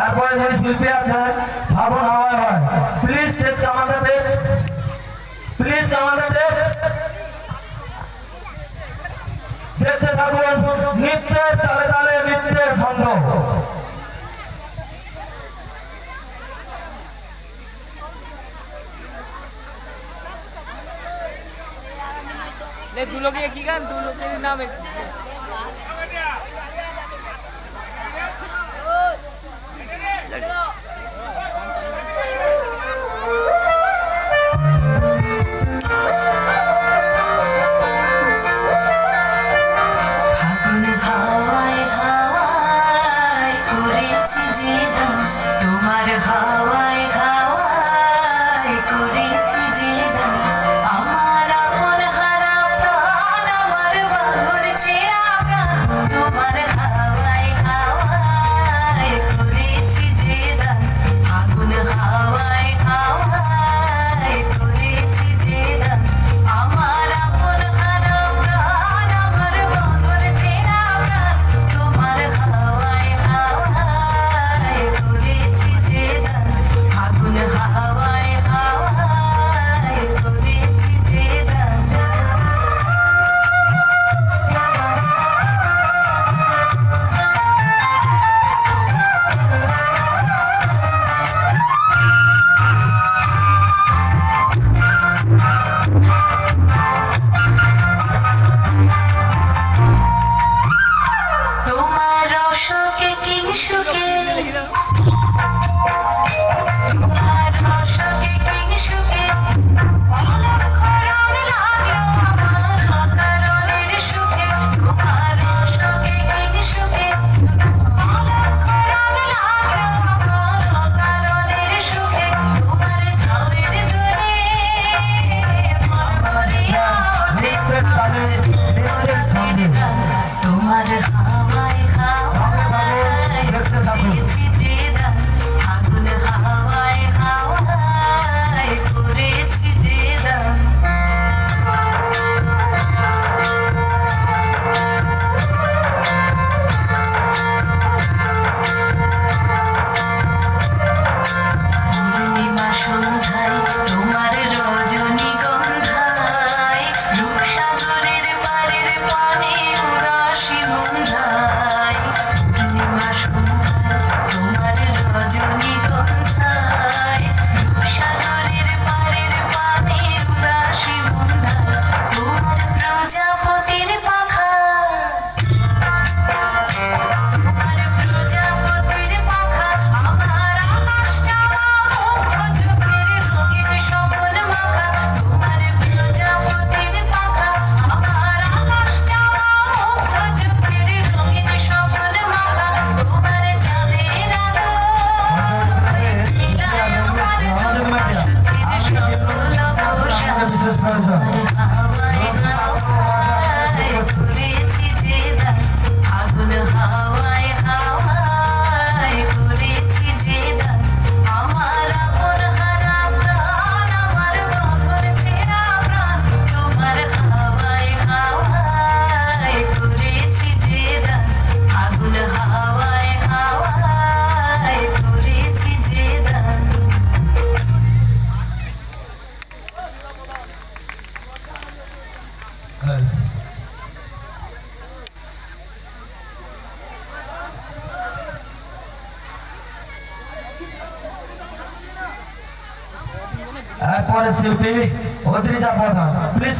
তারপরে যদি শিল্পী আছেন ভাবন হাওয়ায় হয়। Please stage come on the stage please come on the stage দেখতে থাকুন, নৃত্যের তালে তালে নৃত্যের ছন্দ। দুলোকে কি গান? দুলোকের নামে।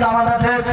জামানাতের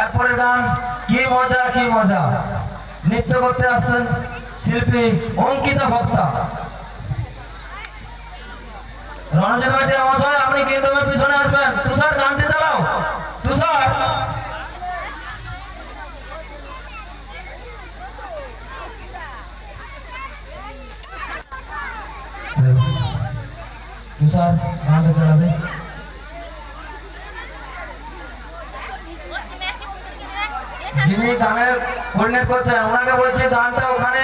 এরপরে গান, কি মজা কি মজা। নৃত্য করতে আসছেন শিল্পী অঙ্কিতা ভক্তা। রণজিৎ মাঝি মহাশয়, আপনি কেন্দ্রের পিছনে আসবেন? তুষার, গানটি চালাও। তুষার। তুষার, গানটা চালাবে। যিনি গানের কোঅর্ডিনেট করছেন। ওনাকে বলছি গানটা ওখানে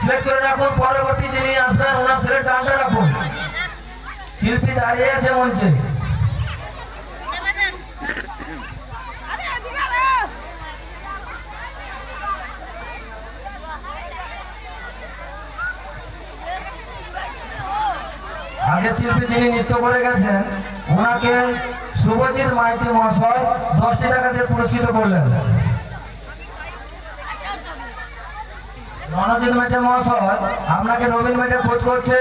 সিলেক্ট করে রাখুন। পরবর্তী যিনি আসবেন, ওনার সিলেক্ট গানটা রাখুন। শিল্পী দাঁড়িয়ে আছে মঞ্চে। আগে শিল্পী যিনি নৃত্য করে গেছেন, ওনাকে শুভজিৎ মাইতি মহাশয় দশটি টাকা দিয়ে পুরস্কৃত করলেন। রণজিৎ মেটে মহাশয় আপনাকে নবীন মেটে খোঁজ করছে।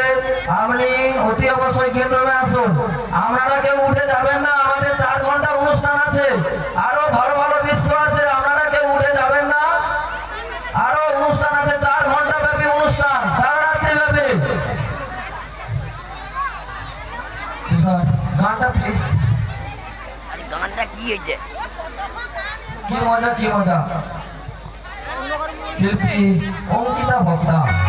আপনি অতি অবশ্যই কেন্দ্রমে আসুন। আপনারা কেউ উঠে যাবেন না আমাদের চার ঘণ্টা অনুষ্ঠান আছে। আরও ভালো ভালো দৃশ্য আছে আপনারা কেউ উঠে যাবেন না। আরও অনুষ্ঠান আছে চার ঘণ্টা ব্যাপী অনুষ্ঠান সারা রাত্রি ব্যাপী। গানটা প্লিজ গানটা কি হয়েছে? কি মজা কি মজা। শিল্পী অঙ্কিতা ভক্তা কি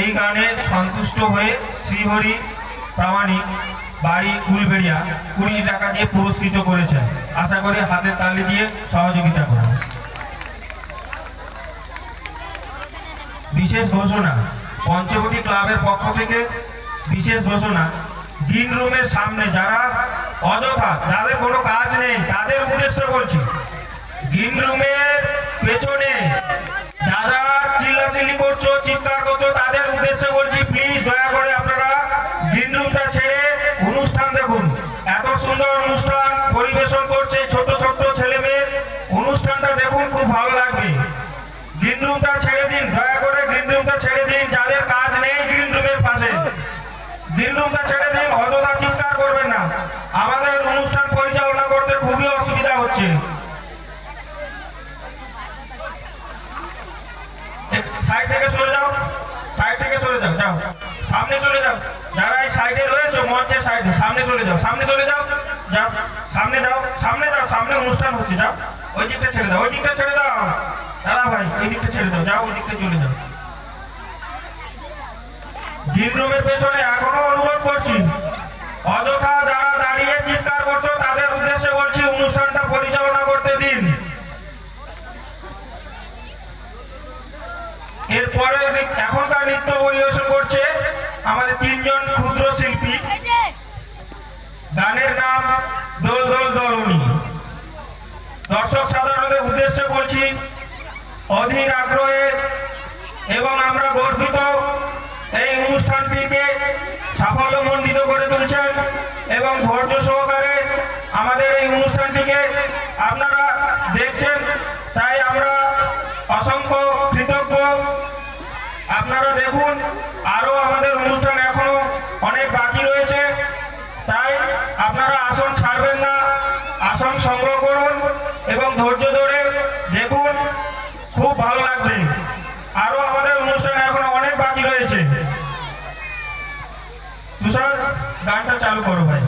এই গানে সন্তুষ্ট হয়ে শ্রীহরি প্রামাণিক বাড়ি কুলবেড়িয়া কুড়ি টাকা দিয়ে পুরস্কৃত করেছেন। আশা করি হাতে তালি দিয়ে সহযোগিতা বিশেষ ঘোষণা, পঞ্চবটি ক্লাবের পক্ষ থেকে বিশেষ ঘোষণা, গ্রিন রুমের সামনে যারা অযথা, যাদের কোনো কাজ নেই, তাদের উদ্দেশ্য বলছি, গ্রিন রুমের পেছনে যারা চিল্লাচিল্লি করছ, চিৎকার করছ, তাদের উদ্দেশ্যে বলছি প্লিজ দয়া করে আপনারা গ্রিন রুমটা ছেড়ে অনুষ্ঠান দেখুন। এত সুন্দর অনুষ্ঠান পরিবেশন করছে ছোট ছোট ছেলে মেয়ে। অনুষ্ঠানটা দেখুন, খুব ভালো লাগবে। গ্রিন রুমটা ছেড়ে দিন, দয়া করে গ্রিন রুমটা ছেড়ে দিন, যাদের কাজ নেই গ্রিন রুমের পাশে। গ্রিন রুমটা ছেড়ে দিন, অযথা চিৎকার করবেন না। আমাদের অনুষ্ঠান পরিচালনা করতে খুবই অসুবিধা হচ্ছে। সাইড থেকে সরে যাও। সাইড থেকে সরে যাও যাও। সামনে চলে যাও। যারা এই সাইডে রয়েছে, মঞ্চের সাইডে, সামনে চলে যাও। সামনে চলে যাও যাও। সামনে যাও সামনে যাও সামনে অনুষ্ঠান হচ্ছে, যাও। ওই দিকটা ছেড়ে দাও, ওই দিকটা ছেড়ে দাও। দাদা ভাই, ওই দিকটা ছেড়ে দাও, যাও, ওই দিকটা চলে যাও। গ্রিন রুমের পেছনে এখনও অনুরোধ করছি। অযথা যারা দাঁড়িয়ে চিৎকার করছ, তাদের উদ্দেশ্যে বলছি, অনুষ্ঠানটা পরিচালনা করতে দিন। এরপরে এখনকার নৃত্য পরিবেশন করছে আমাদের তিনজন ক্ষুদ্র শিল্পী। গানের নাম দোল দোল দোলনি। দর্শক সাধারণের উদ্দেশ্যে বলছি, অধীর আগ্রহে এবং আমরা গর্বিত এই অনুষ্ঠানটিকে সাফল্য সাফল্যমণ্ডিত করে তুলছেন এবং ধৈর্য সহকারে আমাদের এই অনুষ্ঠানটিকে আপনারা দেখুন আরও আমাদের অনুষ্ঠান এখনও অনেক বাকি রয়েছে। তাই আপনারা আসন ছাড়বেন না, আসন সংগ্রহ করুন এবং ধৈর্য ধরে দেখুন, খুব ভালো লাগবে। আরও আমাদের অনুষ্ঠান এখনও অনেক বাকি রয়েছে। তুষার, গানটা চালু করো ভাই।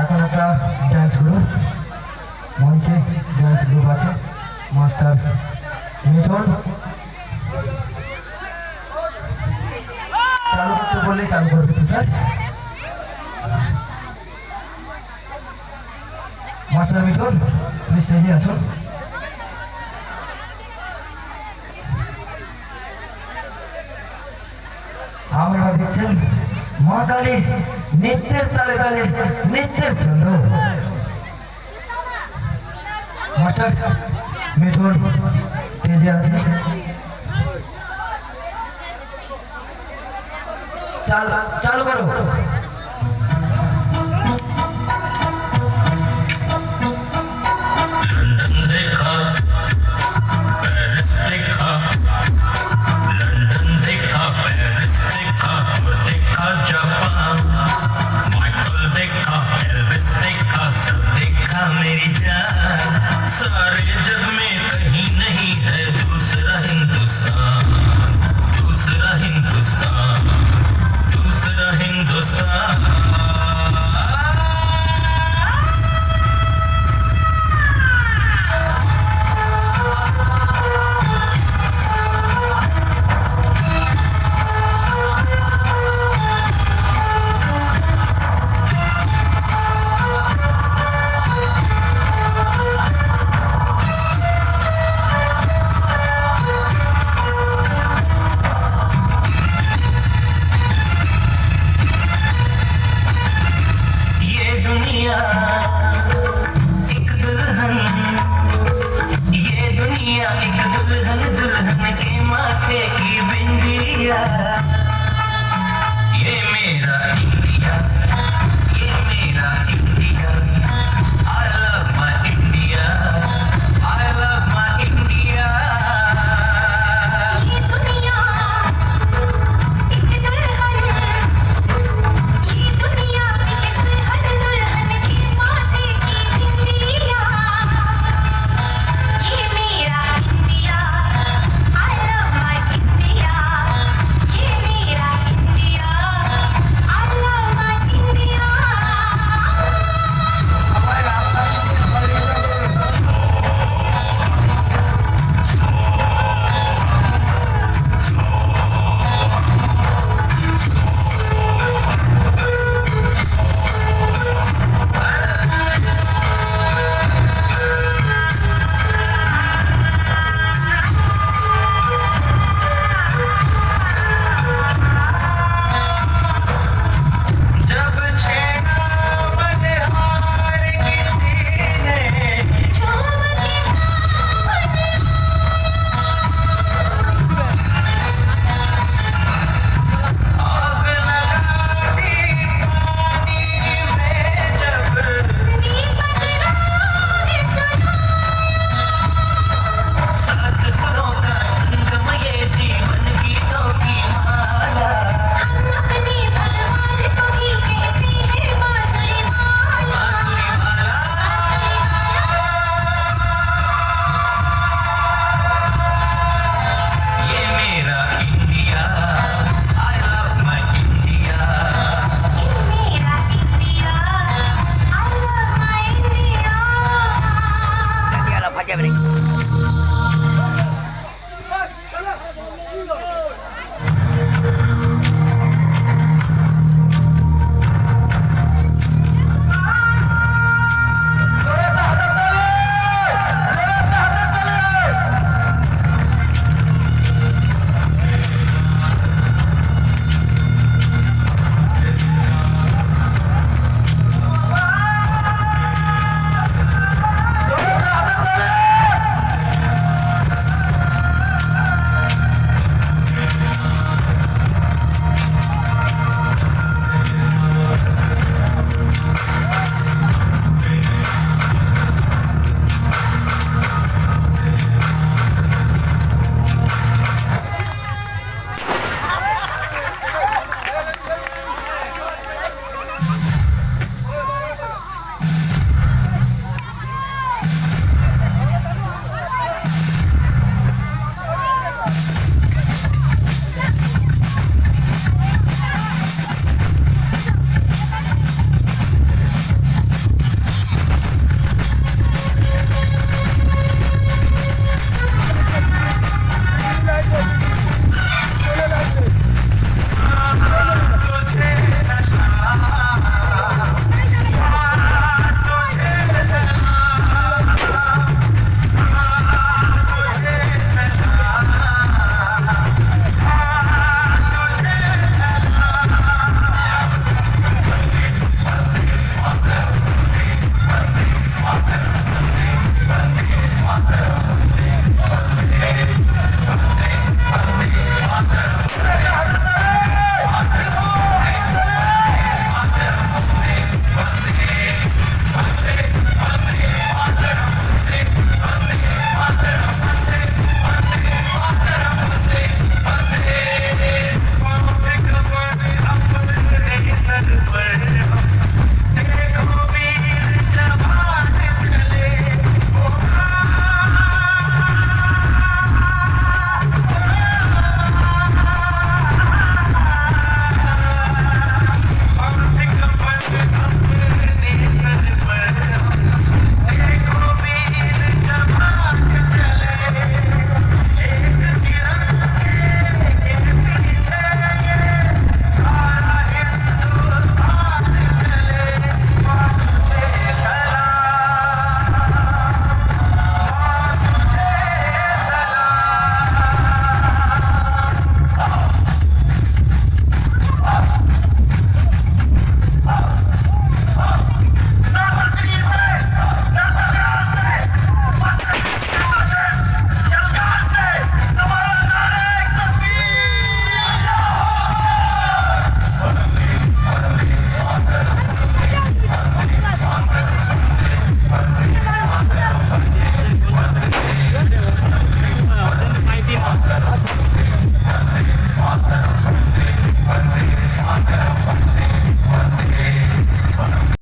এখন একটা ড্যান্স গ্রুপ মঞ্চে ড্যান্স গ্রুপ আছে, মাস্টার মিঠুন। চালু করতে বললে চালু করবে তো স্যার। মাস্টার মিঠুন স্টেজে আসুন কালী নৃত্যের তালে তালে নৃত্যের ছন্দ মাস্টার মিঠুন স্টেজে আছে? চালু চালু করো। दुल्हन दुल्हन के माथे की बिंदिया।